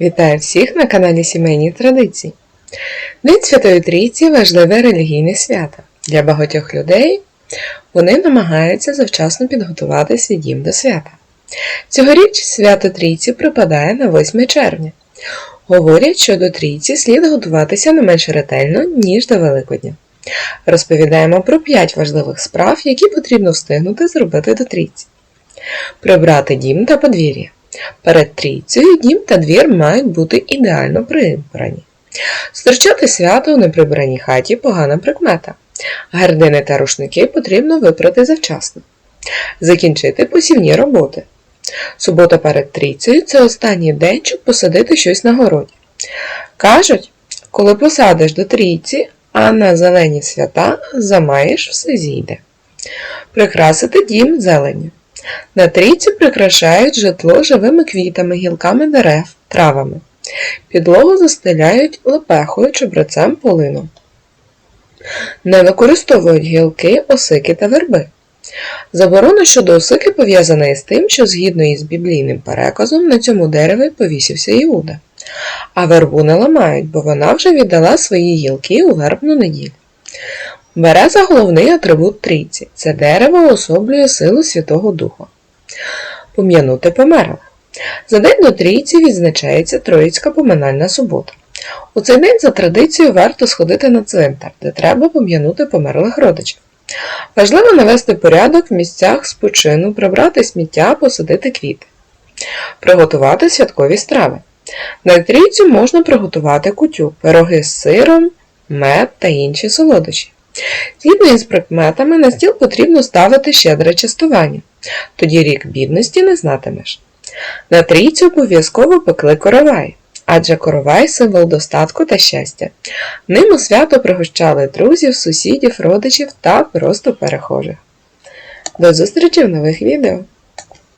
Вітаю всіх на каналі Сімейні Традиції. День Святої Трійці важливе релігійне свято. Для багатьох людей вони намагаються завчасно підготувати свій дім до свята. Цьогоріч свято Трійці припадає на 8 червня. Говорять, що до Трійці слід готуватися не менш ретельно, ніж до Великодня. Розповідаємо про 5 важливих справ, які потрібно встигнути зробити до Трійці. Прибрати дім та подвір'я. Перед трійцею дім та двір мають бути ідеально прибрані. Зустрічати свято у неприбраній хаті погана прикмета. Гардини та рушники потрібно випрати завчасно. Закінчити посівні роботи. Субота перед трійцею це останній день, щоб посадити щось на городі. Кажуть, коли посадиш до трійці, а на зелені свята замаєш все зійде. Прикрасити дім зеленню. На трійці прикрашають житло живими квітами, гілками дерев, травами. Підлогу застеляють лепехою, чебрецем, полином. Не використовують гілки, осики та верби. Заборона щодо осики пов'язана із тим, що згідно із біблійним переказом на цьому дереві повісився Іуда. А вербу не ламають, бо вона вже віддала свої гілки у вербну неділю. Береза головний атрибут трійці. Це дерево особлює силу Святого Духа. Пом'янути померлих. За день до трійці відзначається Троїцька поминальна субота. У цей день за традицією варто сходити на цвинтар, де треба пом'янути померлих родичів. Важливо навести порядок в місцях спочину, прибрати сміття, посадити квіти, приготувати святкові страви. На трійцю можна приготувати кутю, пироги з сиром, мед та інші солодощі. Згідно із прикметами, на стіл потрібно ставити щедре частування, тоді рік бідності не знатимеш. На трійцю обов'язково пекли коровай, адже коровай символ достатку та щастя. Ним у свято пригощали друзів, сусідів, родичів та просто перехожих. До зустрічі в нових відео!